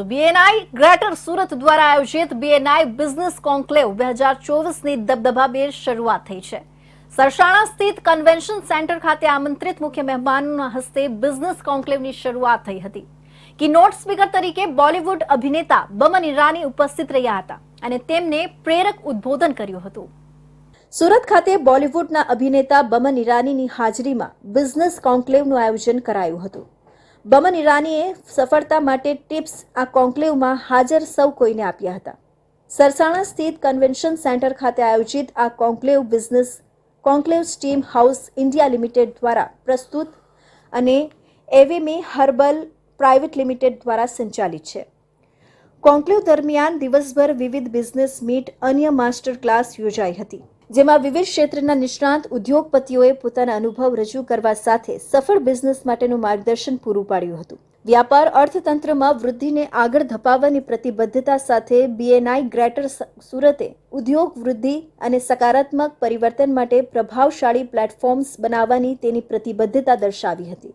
તો BNI greater Surat દ્વારા આયોજિત બીએનઆઈ બિઝનેસ કોન્ક્લેવ બે હજાર ચોવીસની દબદબાભેર શરૂઆત થઈ છે. સરસાણા સ્થિત કન્વેન્શન સેન્ટર ખાતે આમંત્રિત મુખ્ય મહેમાનોના હસ્તે બિઝનેસ કોન્ક્લેવની શરૂઆત થઈ હતી. કીનોટ સ્પીકર તરીકે બોલિવૂડ અભિનેતા બમન ઈરાની ઉપસ્થિત રહ્યા હતા અને તેમને પ્રેરક ઉદ્બોધન કર્યું હતું. સુરત ખાતે બોલિવૂડના અભિનેતા બમન ઈરાનીની હાજરીમાં બિઝનેસ કોન્ક્લેવનું આયોજન કરાયું હતું. બમન ઈરાનીએ સફળતા માટે ટિપ્સ આ કોન્ક્લેવમાં હાજર સૌ કોઈને આપ્યા હતા. સરસાણા સ્થિત કન્વેન્શન સેન્ટર ખાતે આયોજિત આ conclave business, conclave steam house India limited દ્વારા પ્રસ્તુત અને એવીમી હર્બલ પ્રાઇવેટ લિમિટેડ દ્વારા સંચાલિત છે. કોન્ક્લેવ દરમિયાન દિવસભર વિવિધ બિઝનેસ મીટ અન્ય માસ્ટર ક્લાસ યોજાઈ હતી. જેમાં વિવિધ ક્ષેત્રના નિષ્ણાંત ઉદ્યોગપતિઓએ પોતાના અનુભવ રજૂ કરવા સાથે સફળ બિઝનેસ માટેનું માર્ગદર્શન પૂરું પાડ્યું હતું. વ્યાપાર અર્થતંત્રમાં વૃદ્ધિને આગળ ધપાવવાની પ્રતિબદ્ધતા સાથે બીએનઆઈ ગ્રેટર સુરતે ઉદ્યોગ વૃદ્ધિ અને સકારાત્મક પરિવર્તન માટે પ્રભાવશાળી પ્લેટફોર્મ્સ બનાવવાની તેની પ્રતિબદ્ધતા દર્શાવી હતી.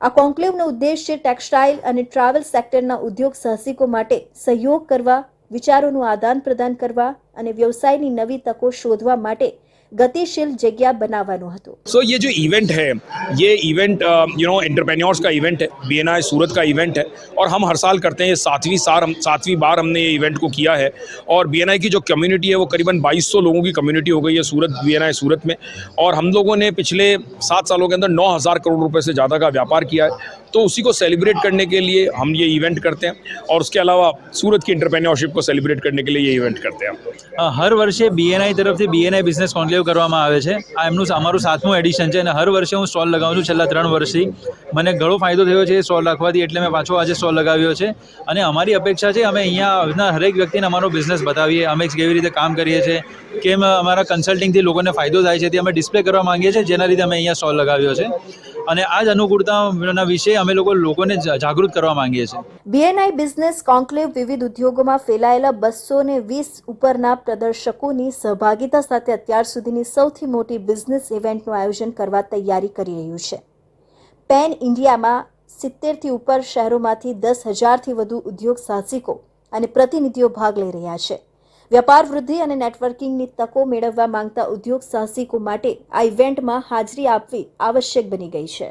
આ કોન્ક્લેવનો ઉદ્દેશ્ય ટેક્સટાઇલ અને ટ્રાવેલ સેક્ટરના ઉદ્યોગ સાહસિકો માટે સહયોગ કરવા વિચારોનું આદાન પ્રદાન કરવા અને વ્યવસાયની નવી તકો શોધવા માટે ગતિશીલ જગ્યા બનાવવાનો હતો सो ये जो इवेंट है ये इवेंट यू नो एंटरप्रेन्योर्स का इवेंट है बी सूरत का इवेंट है और हम हर साल करते हैं ये सातवीं सार हम सातवीं बार हमने ये इवेंट को किया है और बी की जो कम्युनिटी है वो करीबन 2200 लोगों की कम्युनिटी हो गई है सूरत बी सूरत में और हम लोगों ने पिछले सात सालों के अंदर नौ हज़ार करोड़ रुपए से ज़्यादा का व्यापार किया है तो उसी को सेलिब्रेट करने के लिए हम ये इवेंट करते हैं और उसके अलावा सूरत की इंटरप्रेन्योरशिप को सेलिब्रेट करने के लिए ये इवेंट करते हैं हम અ, હર વર્ષે બીએનઆઈ તરફથી બીએનઆઈ બિઝનેસ કોન્ક્લેવ કરવામાં આવે છે. આ એમનું અમારું સાતમું એડિશન છે અને હર વર્ષે હું સ્ટોલ લગાવું છું, છેલ્લા ત્રણ વર્ષથી. મને ઘણો ફાયદો થયો છે એ સ્ટોલ રાખવાથી, એટલે મેં પાછો આજે સ્ટોલ લગાવ્યો છે. અને અમારી અપેક્ષા છે, અમે અહીંયા હરેક વ્યક્તિને અમારો બિઝનેસ બતાવીએ. અમે કેવી રીતે કામ કરીએ છીએ, કેમ અમારા કન્સલ્ટિંગથી લોકોને ફાયદો થાય છે તે અમે ડિસ્પ્લે કરવા માંગીએ છીએ, જેના લીધે અમે અહીંયા સ્ટોલ લગાવ્યો છે. અને આ જ અનુકૂળતાના વિશે અમે લોકો લોકોને જાગૃત કરવા માંગીએ છીએ. બીએનઆઈ બિઝનેસ કોન્ક્લેવ વિવિધ ઉદ્યોગોમાં ફેલાયેલા બસો ને વીસ ઉપરના પ્રદર્શકોની સહભાગિતા સાથે અત્યાર સુધીની સૌથી મોટી બિઝનેસ ઇવેન્ટનું આયોજન કરવા તૈયારી કરી રહ્યું છે. પેન ઇન્ડિયામાં સિત્તેરથી ઉપર શહેરોમાંથી દસ હજારથી વધુ ઉદ્યોગ સાહસિકો અને પ્રતિનિધિઓ ભાગ લઈ રહ્યા છે. વ્યાપાર વૃદ્ધિ અને નેટવર્કિંગની તકો મેળવવા માંગતા ઉદ્યોગ સાહસિકો માટે આ ઇવેન્ટમાં હાજરી આપવી આવશ્યક બની ગઈ છે.